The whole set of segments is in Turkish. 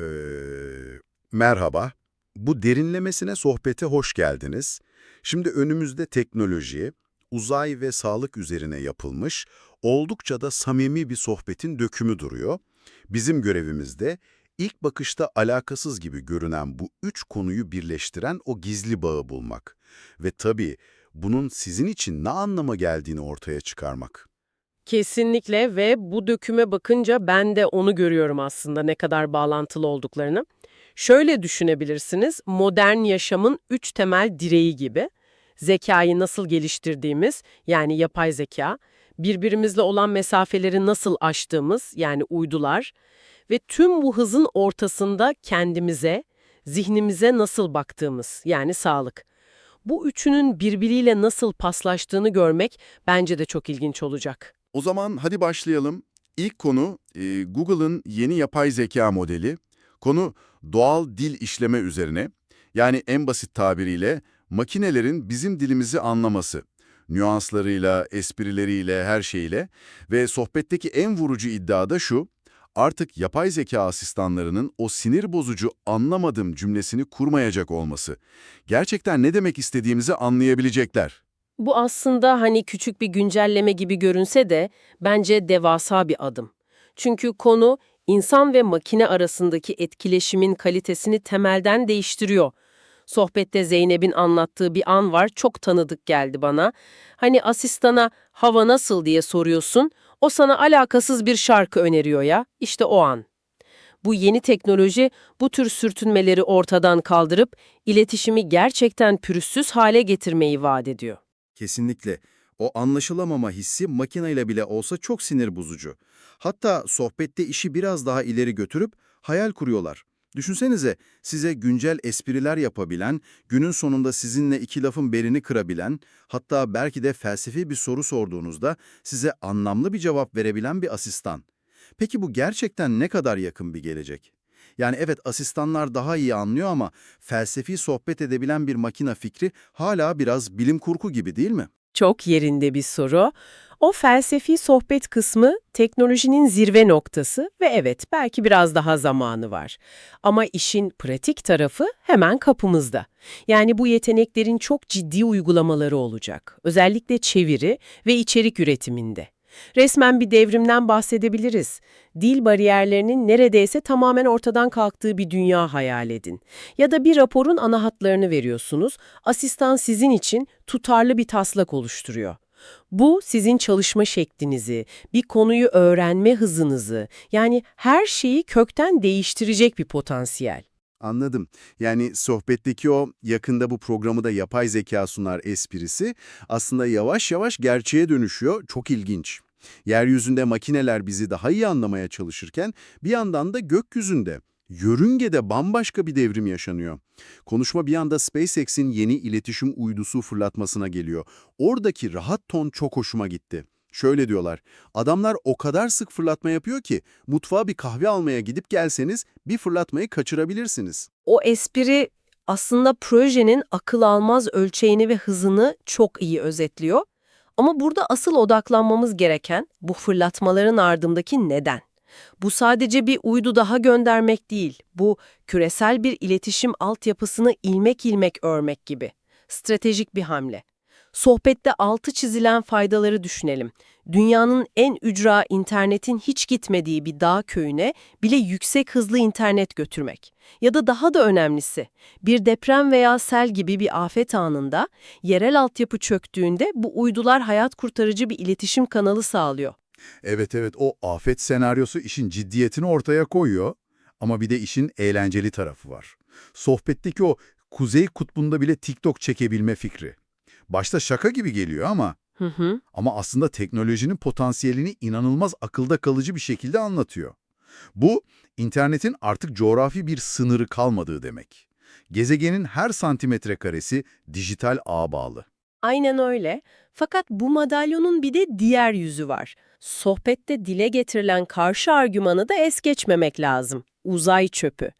Ee, merhaba. Bu derinlemesine sohbete hoş geldiniz. Şimdi önümüzde teknoloji, uzay ve sağlık üzerine yapılmış, oldukça da samimi bir sohbetin dökümü duruyor. Bizim görevimizde ilk bakışta alakasız gibi görünen bu üç konuyu birleştiren o gizli bağı bulmak. Ve tabii bunun sizin için ne anlama geldiğini ortaya çıkarmak. Kesinlikle ve bu döküme bakınca ben de onu görüyorum aslında ne kadar bağlantılı olduklarını. Şöyle düşünebilirsiniz, modern yaşamın üç temel direği gibi. Zekayı nasıl geliştirdiğimiz, yani yapay zeka, birbirimizle olan mesafeleri nasıl aştığımız, yani uydular ve tüm bu hızın ortasında kendimize, zihnimize nasıl baktığımız, yani sağlık. Bu üçünün birbiriyle nasıl paslaştığını görmek bence de çok ilginç olacak. O zaman hadi başlayalım. İlk konu e, Google'ın yeni yapay zeka modeli. Konu doğal dil işleme üzerine. Yani en basit tabiriyle makinelerin bizim dilimizi anlaması. Nüanslarıyla, esprileriyle, her şeyle. Ve sohbetteki en vurucu iddia da şu. Artık yapay zeka asistanlarının o sinir bozucu anlamadım cümlesini kurmayacak olması. Gerçekten ne demek istediğimizi anlayabilecekler. Bu aslında hani küçük bir güncelleme gibi görünse de bence devasa bir adım. Çünkü konu insan ve makine arasındaki etkileşimin kalitesini temelden değiştiriyor. Sohbette Zeynep'in anlattığı bir an var, çok tanıdık geldi bana. Hani asistana hava nasıl diye soruyorsun, o sana alakasız bir şarkı öneriyor ya, işte o an. Bu yeni teknoloji bu tür sürtünmeleri ortadan kaldırıp iletişimi gerçekten pürüzsüz hale getirmeyi vaat ediyor. Kesinlikle. O anlaşılamama hissi makineyle bile olsa çok sinir bozucu. Hatta sohbette işi biraz daha ileri götürüp hayal kuruyorlar. Düşünsenize size güncel espriler yapabilen, günün sonunda sizinle iki lafın belini kırabilen, hatta belki de felsefi bir soru sorduğunuzda size anlamlı bir cevap verebilen bir asistan. Peki bu gerçekten ne kadar yakın bir gelecek? Yani evet asistanlar daha iyi anlıyor ama felsefi sohbet edebilen bir makine fikri hala biraz bilim kurgu gibi değil mi? Çok yerinde bir soru. O felsefi sohbet kısmı teknolojinin zirve noktası ve evet belki biraz daha zamanı var. Ama işin pratik tarafı hemen kapımızda. Yani bu yeteneklerin çok ciddi uygulamaları olacak. Özellikle çeviri ve içerik üretiminde. Resmen bir devrimden bahsedebiliriz. Dil bariyerlerinin neredeyse tamamen ortadan kalktığı bir dünya hayal edin. Ya da bir raporun ana hatlarını veriyorsunuz, asistan sizin için tutarlı bir taslak oluşturuyor. Bu sizin çalışma şeklinizi, bir konuyu öğrenme hızınızı, yani her şeyi kökten değiştirecek bir potansiyel. Anladım. Yani sohbetteki o yakında bu programı da yapay zeka sunar esprisi aslında yavaş yavaş gerçeğe dönüşüyor. Çok ilginç. Yeryüzünde makineler bizi daha iyi anlamaya çalışırken bir yandan da gökyüzünde, yörüngede bambaşka bir devrim yaşanıyor. Konuşma bir anda SpaceX'in yeni iletişim uydusu fırlatmasına geliyor. Oradaki rahat ton çok hoşuma gitti. Şöyle diyorlar, adamlar o kadar sık fırlatma yapıyor ki mutfağa bir kahve almaya gidip gelseniz bir fırlatmayı kaçırabilirsiniz. O espri aslında projenin akıl almaz ölçeğini ve hızını çok iyi özetliyor. Ama burada asıl odaklanmamız gereken bu fırlatmaların ardındaki neden. Bu sadece bir uydu daha göndermek değil, bu küresel bir iletişim altyapısını ilmek ilmek örmek gibi. Stratejik bir hamle. Sohbette altı çizilen faydaları düşünelim. Dünyanın en ücra internetin hiç gitmediği bir dağ köyüne bile yüksek hızlı internet götürmek. Ya da daha da önemlisi, bir deprem veya sel gibi bir afet anında yerel altyapı çöktüğünde bu uydular hayat kurtarıcı bir iletişim kanalı sağlıyor. Evet evet o afet senaryosu işin ciddiyetini ortaya koyuyor ama bir de işin eğlenceli tarafı var. Sohbetteki o kuzey kutbunda bile TikTok çekebilme fikri. Başta şaka gibi geliyor ama Hı hı. ama aslında teknolojinin potansiyelini inanılmaz akılda kalıcı bir şekilde anlatıyor. Bu, internetin artık coğrafi bir sınırı kalmadığı demek. Gezegenin her santimetre karesi dijital ağ bağlı. Aynen öyle. Fakat bu madalyonun bir de diğer yüzü var. Sohbette dile getirilen karşı argümanı da es geçmemek lazım. Uzay çöpü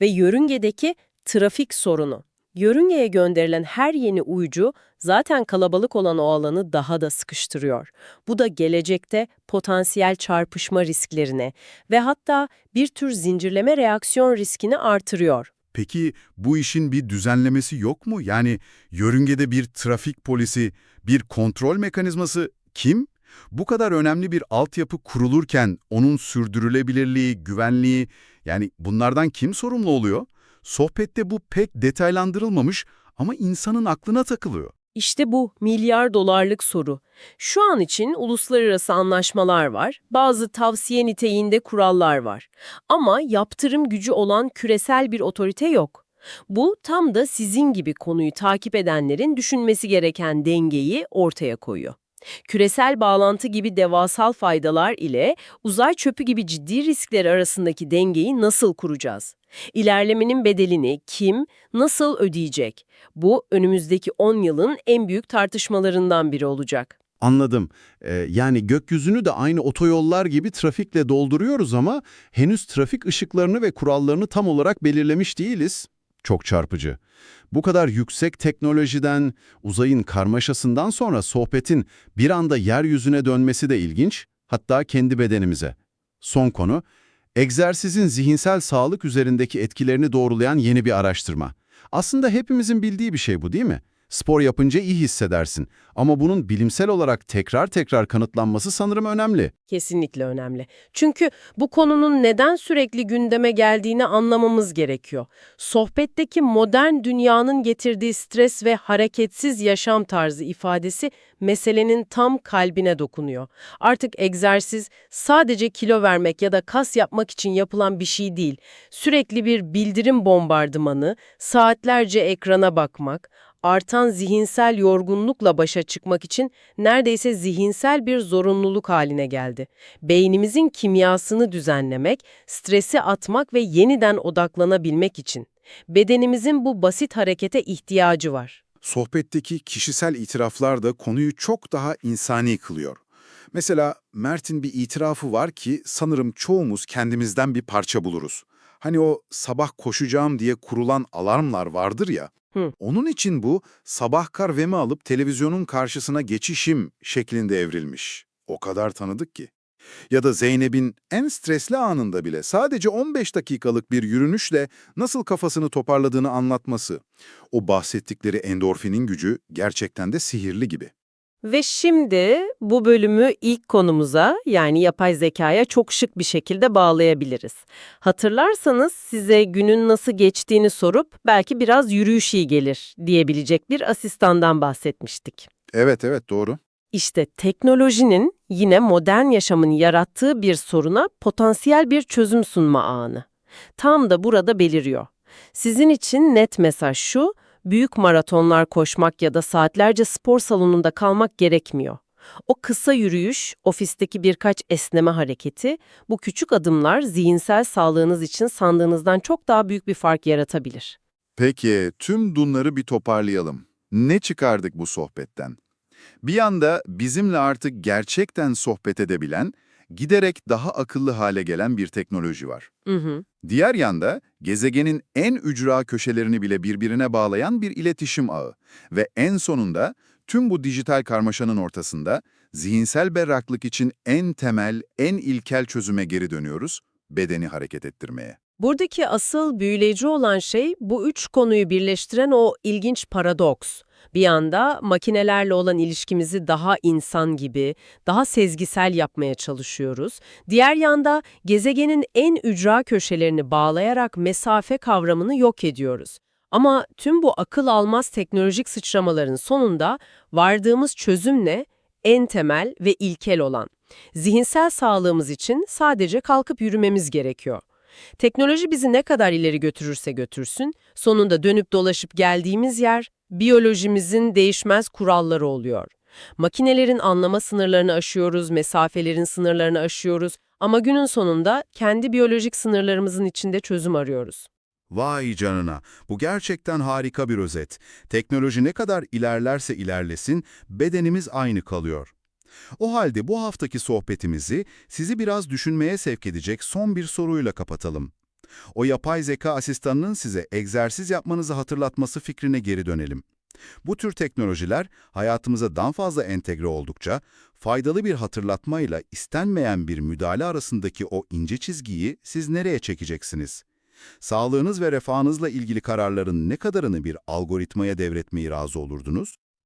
ve yörüngedeki trafik sorunu. Yörüngeye gönderilen her yeni uycu zaten kalabalık olan o alanı daha da sıkıştırıyor. Bu da gelecekte potansiyel çarpışma risklerine ve hatta bir tür zincirleme reaksiyon riskini artırıyor. Peki bu işin bir düzenlemesi yok mu? Yani yörüngede bir trafik polisi, bir kontrol mekanizması kim? Bu kadar önemli bir altyapı kurulurken onun sürdürülebilirliği, güvenliği yani bunlardan kim sorumlu oluyor? Sohbette bu pek detaylandırılmamış ama insanın aklına takılıyor. İşte bu milyar dolarlık soru. Şu an için uluslararası anlaşmalar var, bazı tavsiye niteliğinde kurallar var. Ama yaptırım gücü olan küresel bir otorite yok. Bu tam da sizin gibi konuyu takip edenlerin düşünmesi gereken dengeyi ortaya koyuyor. Küresel bağlantı gibi devasal faydalar ile uzay çöpü gibi ciddi riskler arasındaki dengeyi nasıl kuracağız? İlerlemenin bedelini kim, nasıl ödeyecek? Bu önümüzdeki 10 yılın en büyük tartışmalarından biri olacak. Anladım. Ee, yani gökyüzünü de aynı otoyollar gibi trafikle dolduruyoruz ama henüz trafik ışıklarını ve kurallarını tam olarak belirlemiş değiliz. Çok çarpıcı. Bu kadar yüksek teknolojiden, uzayın karmaşasından sonra sohbetin bir anda yeryüzüne dönmesi de ilginç, hatta kendi bedenimize. Son konu, egzersizin zihinsel sağlık üzerindeki etkilerini doğrulayan yeni bir araştırma. Aslında hepimizin bildiği bir şey bu değil mi? Spor yapınca iyi hissedersin ama bunun bilimsel olarak tekrar tekrar kanıtlanması sanırım önemli. Kesinlikle önemli. Çünkü bu konunun neden sürekli gündeme geldiğini anlamamız gerekiyor. Sohbetteki modern dünyanın getirdiği stres ve hareketsiz yaşam tarzı ifadesi meselenin tam kalbine dokunuyor. Artık egzersiz sadece kilo vermek ya da kas yapmak için yapılan bir şey değil. Sürekli bir bildirim bombardımanı, saatlerce ekrana bakmak, artan zihinsel yorgunlukla başa çıkmak için neredeyse zihinsel bir zorunluluk haline geldi. Beynimizin kimyasını düzenlemek, stresi atmak ve yeniden odaklanabilmek için. Bedenimizin bu basit harekete ihtiyacı var. Sohbetteki kişisel itiraflar da konuyu çok daha insani kılıyor. Mesela Mert'in bir itirafı var ki sanırım çoğumuz kendimizden bir parça buluruz. Hani o sabah koşacağım diye kurulan alarmlar vardır ya. Hı. Onun için bu sabah kahvemi alıp televizyonun karşısına geçişim şeklinde evrilmiş. O kadar tanıdık ki. Ya da Zeynep'in en stresli anında bile sadece 15 dakikalık bir yürünüşle nasıl kafasını toparladığını anlatması. O bahsettikleri endorfinin gücü gerçekten de sihirli gibi. Ve şimdi bu bölümü ilk konumuza yani yapay zekaya çok şık bir şekilde bağlayabiliriz. Hatırlarsanız size günün nasıl geçtiğini sorup belki biraz yürüyüş iyi gelir diyebilecek bir asistandan bahsetmiştik. Evet evet doğru. İşte teknolojinin yine modern yaşamın yarattığı bir soruna potansiyel bir çözüm sunma anı. Tam da burada beliriyor. Sizin için net mesaj şu, büyük maratonlar koşmak ya da saatlerce spor salonunda kalmak gerekmiyor. O kısa yürüyüş, ofisteki birkaç esneme hareketi, bu küçük adımlar zihinsel sağlığınız için sandığınızdan çok daha büyük bir fark yaratabilir. Peki tüm bunları bir toparlayalım. Ne çıkardık bu sohbetten? Bir yanda bizimle artık gerçekten sohbet edebilen, giderek daha akıllı hale gelen bir teknoloji var. Hı hı. Diğer yanda gezegenin en ücra köşelerini bile birbirine bağlayan bir iletişim ağı ve en sonunda tüm bu dijital karmaşanın ortasında zihinsel berraklık için en temel, en ilkel çözüme geri dönüyoruz, bedeni hareket ettirmeye. Buradaki asıl büyüleyici olan şey bu üç konuyu birleştiren o ilginç paradoks. Bir yanda makinelerle olan ilişkimizi daha insan gibi, daha sezgisel yapmaya çalışıyoruz. Diğer yanda gezegenin en ücra köşelerini bağlayarak mesafe kavramını yok ediyoruz. Ama tüm bu akıl almaz teknolojik sıçramaların sonunda vardığımız çözüm ne? En temel ve ilkel olan. Zihinsel sağlığımız için sadece kalkıp yürümemiz gerekiyor. Teknoloji bizi ne kadar ileri götürürse götürsün, sonunda dönüp dolaşıp geldiğimiz yer biyolojimizin değişmez kuralları oluyor. Makinelerin anlama sınırlarını aşıyoruz, mesafelerin sınırlarını aşıyoruz ama günün sonunda kendi biyolojik sınırlarımızın içinde çözüm arıyoruz. Vay canına, bu gerçekten harika bir özet. Teknoloji ne kadar ilerlerse ilerlesin, bedenimiz aynı kalıyor. O halde bu haftaki sohbetimizi sizi biraz düşünmeye sevk edecek son bir soruyla kapatalım. O yapay zeka asistanının size egzersiz yapmanızı hatırlatması fikrine geri dönelim. Bu tür teknolojiler hayatımıza daha fazla entegre oldukça, faydalı bir hatırlatmayla istenmeyen bir müdahale arasındaki o ince çizgiyi siz nereye çekeceksiniz? Sağlığınız ve refahınızla ilgili kararların ne kadarını bir algoritmaya devretmeyi razı olurdunuz?